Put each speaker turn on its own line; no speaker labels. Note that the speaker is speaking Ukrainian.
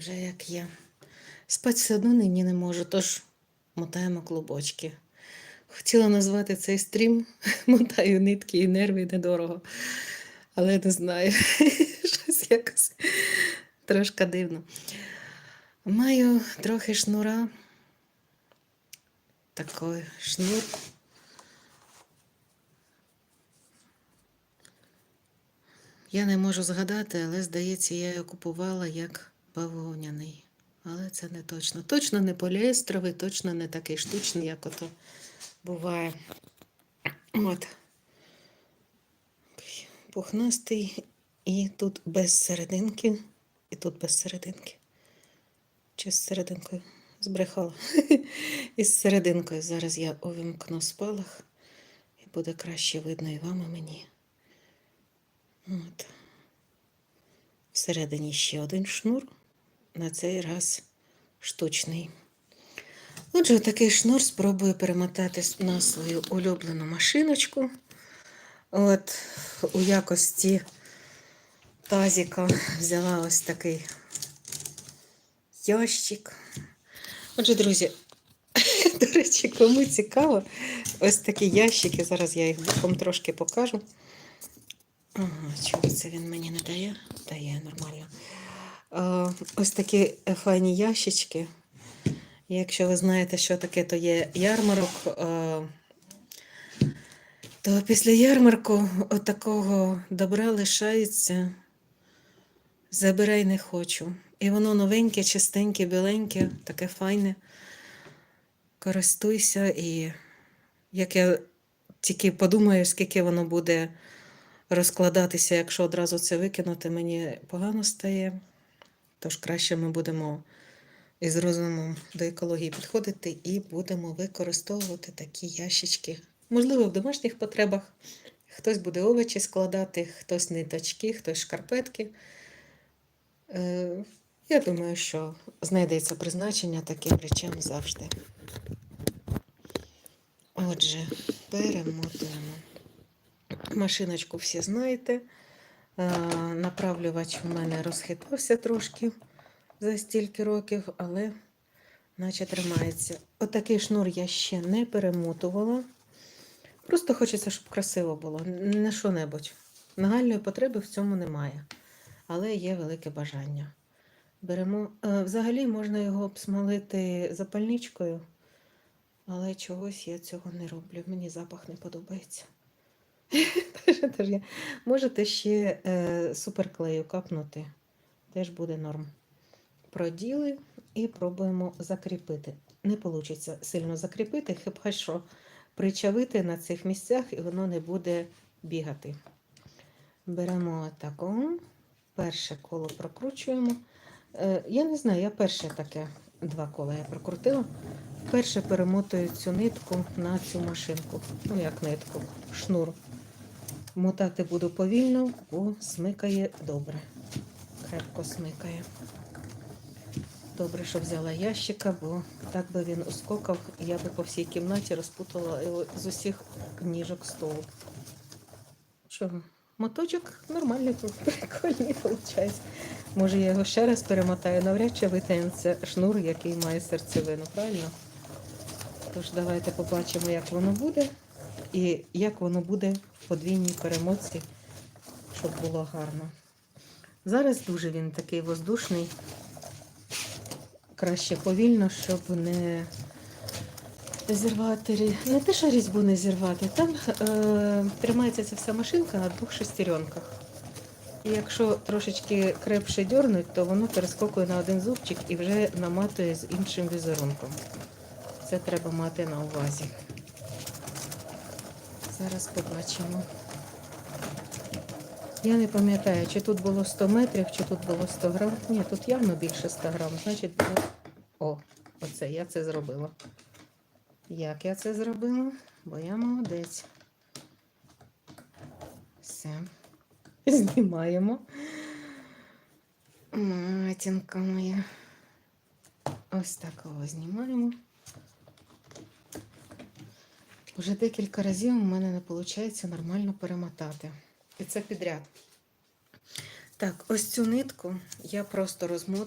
вже як є. Спать все одно нині не можу, тож мотаємо клубочки. Хотіла назвати цей стрім Мотаю нитки і нерви недорого. Але не знаю, щось якось трошки дивно. Маю трохи шнура. Такий шнур. Я не можу згадати, але здається, я його купувала як бавовняний. Але це не точно. Точно не поліестровий, точно не такий штучний, як ото буває. От. Пухнастий. І тут без серединки. І тут без серединки. Чи з серединкою? Збрехала. І з серединкою. Зараз я увімкну спалах. І буде краще видно і вам, і мені. От. Всередині ще один шнур, на цей раз штучний. Отже, такий шнур спробую перемотати на свою улюблену машиночку. От у якості тазіка взяла ось такий ящик. Отже, друзі, до речі, кому цікаво, ось такі ящики. Зараз я їх боком трошки покажу. Ага, чому це він мені не дає? Дає нормально. Е, ось такі файні ящички. Якщо ви знаєте, що таке, то є ярмарок. е, то після ярмарку отакого добра лишається. Забирай не хочу. І воно новеньке, чистеньке, біленьке, таке файне. Користуйся і як я тільки подумаю, скільки воно буде розкладатися, якщо одразу це викинути, мені погано стає. Тож краще ми будемо із розумом до екології підходити і будемо використовувати такі ящички. Можливо, в домашніх потребах. Хтось буде овочі складати, хтось ниточки, хтось шкарпетки. Е, я думаю, що знайдеться призначення таким речам завжди. Отже, перемотуємо. Машиночку всі знаєте. Е, Направлювач в мене розхитався трошки за стільки років, але наче тримається. Отакий шнур я ще не перемотувала. Просто хочеться, щоб красиво було. Не що-небудь. Нагальної потреби в цьому немає. Але є велике бажання. Беремо. е, Взагалі можна його обсмолити запальничкою, але чогось я цього не роблю. Мені запах не подобається. Можете ще е, суперклею капнути, теж буде норм. Проділи і пробуємо закріпити. Не вийде сильно закріпити, хіба що причавити на цих місцях і воно не буде бігати. Беремо таку, перше коло прокручуємо. Е, я не знаю, я перше таке два кола я прокрутила. Перше перемотую цю нитку на цю машинку. Ну, як нитку, шнур. Мотати буду повільно, бо смикає добре. Крепко смикає. Добре, що взяла ящика, бо так би він ускокав, я би по всій кімнаті розпутала його з усіх ніжок столу. Чого? Моточок нормальний, прикольний виходить. Може, я його ще раз перемотаю, навряд чи витягнеться шнур, який має серцевину, правильно? Тож давайте побачимо, як воно буде і як воно буде в подвійній перемотці, щоб було гарно. Зараз дуже він такий воздушний. Краще повільно, щоб не зірвати. Не те, що різьбу не зірвати. Там е, тримається ця вся машинка на двох шестеренках. І якщо трошечки крепше дьорнуть, то воно перескокує на один зубчик і вже наматує з іншим візерунком. Це треба мати на увазі. Зараз побачимо. Я не пам'ятаю, чи тут було 100 метрів, чи тут було 100 грам. Ні, тут явно більше 100 грам. Значить, було... О, оце я це зробила. Як я це зробила? Бо я молодець. Все. Знімаємо. Матінка моя. Ось такого знімаємо. Вже декілька разів у мене не виходить нормально перемотати. І це підряд. Так, ось цю нитку я просто розмотую.